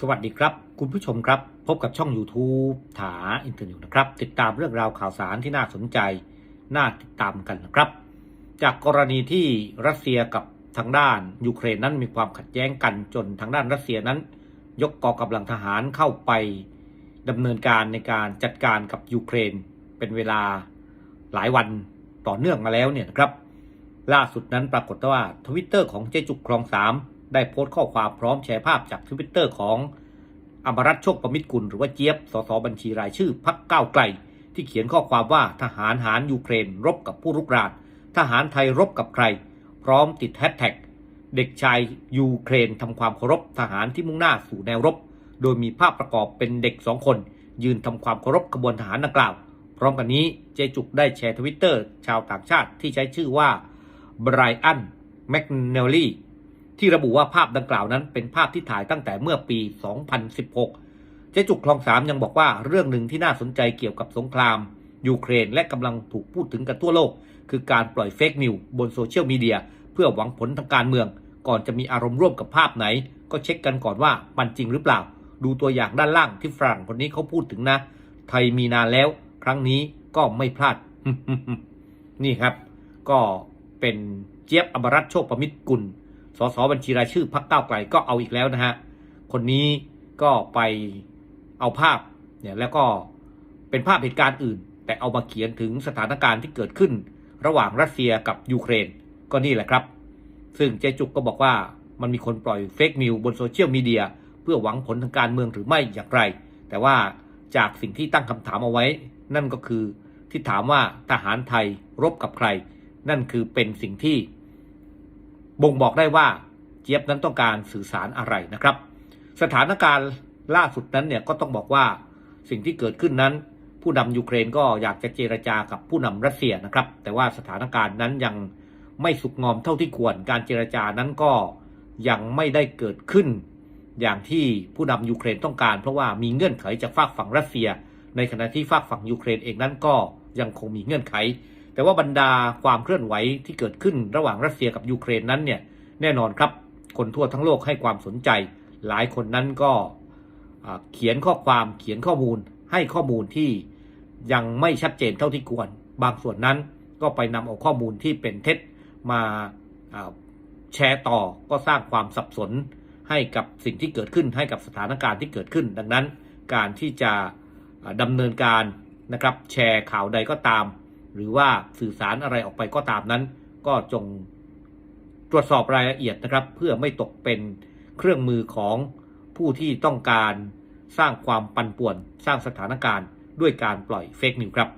สวัสดีครับ คุณผู้ชมครับ พบกับช่อง YouTube ถาอินเทอร์เน็ตนะครับ ติดตามเรื่องราวข่าวสารที่น่าสนใจ น่าติดตามกันนะครับ จากกรณีที่รัสเซียกับทางด้านยูเครนนั้นมีความขัดแย้งกันจนทางด้านรัสเซียนั้น ยกกองกำลังทหารเข้าไปดำเนินการในการจัดการกับยูเครน เป็นเวลาหลายวันต่อเนื่องมาแล้วเนี่ยนะครับ ล่าสุดนั้นปรากฏว่าทวิตเตอร์ของเจจุกคลองสาม ได้โพสต์ข้อความพร้อมแชร์ภาพจากทวิตเตอร์ของอมรัตโชคประมิตรกุลหรือว่าเจี๊ยบ สสบัญชีรายชื่อพักก้าวไกล ที่เขียนข้อความว่าทหารหารยูเครน รบกับผู้รุกรานทหารไทยรบกับใคร พร้อมติดแฮชแท็กเด็กชายยูเครนทำความเคารพทหารที่มุ่งหน้าสู่แนวรบ โดยมีภาพประกอบเป็นเด็กสองคน ยืนทำความเคารพขบวนทหารดังกล่าว พร้อมกันนี้เจจุกได้แชร์ทวิตเตอร์ชาวต่างชาติที่ใช้ชื่อว่าไบรอันแมคเนลลี่ ที่ระบุว่าภาพดังกล่าวนั้นเป็นภาพที่ถ่ายตั้งแต่เมื่อปี 2016 เจจุกคลองสามยังบอกว่าเรื่องหนึ่งที่น่าสนใจเกี่ยวกับสงคราม ยูเครนและกำลังถูกพูดถึงกันทั่วโลก คือการปล่อยเฟกนิวบนโซเชียลมีเดียเพื่อหวังผลทางการเมือง ก่อนจะมีอารมณ์ร่วมกับภาพไหน ก็เช็คกันก่อนว่ามันจริงหรือเปล่า ดูตัวอย่างด้านล่างที่ฝรั่งคนนี้เขาพูดถึงนะ ไทยมีนานแล้ว ครั้งนี้ก็ไม่พลาด นี่ครับ ก็เป็นเจี๊ยบอมรัตโชคประมิตรกุล สสบัญชีรายชื่อพักเก้าไกลก็เอาอีกแล้วนะฮะ คนนี้ก็ไปเอาภาพเนี่ยแล้วก็เป็นภาพเหตุการณ์อื่น แต่เอามาเขียนถึงสถานการณ์ที่เกิดขึ้น ระหว่างรัสเซียกับยูเครนก็นี่แหละครับ ซึ่งเจจุกก็บอกว่ามันมีคนปล่อยเฟกนิวบนโซเชียลมีเดียเพื่อหวังผลทางการเมืองหรือไม่อย่างไร แต่ว่าจากสิ่งที่ตั้งคำถามเอาไว้ นั่นก็คือที่ถามว่าทหารไทยรบกับใคร นั่นคือเป็นสิ่งที่ บ่งบอกได้ว่าเจี๊ยบนั้นต้องการสื่อสารอะไรนะครับ สถานการณ์ล่าสุดนั้นเนี่ยก็ต้องบอกว่าสิ่งที่เกิดขึ้นนั้น ผู้นำยูเครนก็อยากจะเจรจากับผู้นำรัสเซียนะครับ แต่ว่าสถานการณ์นั้นยังไม่สุกงอมเท่าที่ควร การเจรจานั้นก็ยังไม่ได้เกิดขึ้น อย่างที่ผู้นำยูเครนต้องการ เพราะว่ามีเงื่อนไขจากฝากฝั่งรัสเซีย ในขณะที่ฝากฝั่งยูเครนเองนั้นก็ยังคงมีเงื่อนไข แต่ว่าบรรดาความเคลื่อนไหวที่เกิดขึ้นระหว่างรัสเซียกับยูเครนนั้นเนี่ยแน่นอนครับ คนทั่วทั้งโลกให้ความสนใจ หลายคนนั้นก็เขียนข้อความเขียนข้อมูล ให้ข้อมูลที่ยังไม่ชัดเจนเท่าที่ควร บางส่วนนั้นก็ไปนำเอาข้อมูลที่เป็นเท็จมาแชร์ต่อก็สร้างความสับสนให้กับสิ่งที่เกิดขึ้นให้กับสถานการณ์ที่เกิดขึ้น ดังนั้นการที่จะดำเนินการนะครับแชร์ข่าวใดก็ตาม หรือว่าสื่อสารอะไรออกไปก็ตามนั้น ก็จงตรวจสอบรายละเอียดนะครับ เพื่อไม่ตกเป็นเครื่องมือของผู้ที่ต้องการสร้างความปั่นป่วน สร้างสถานการณ์ด้วยการปล่อยเฟกนิวครับ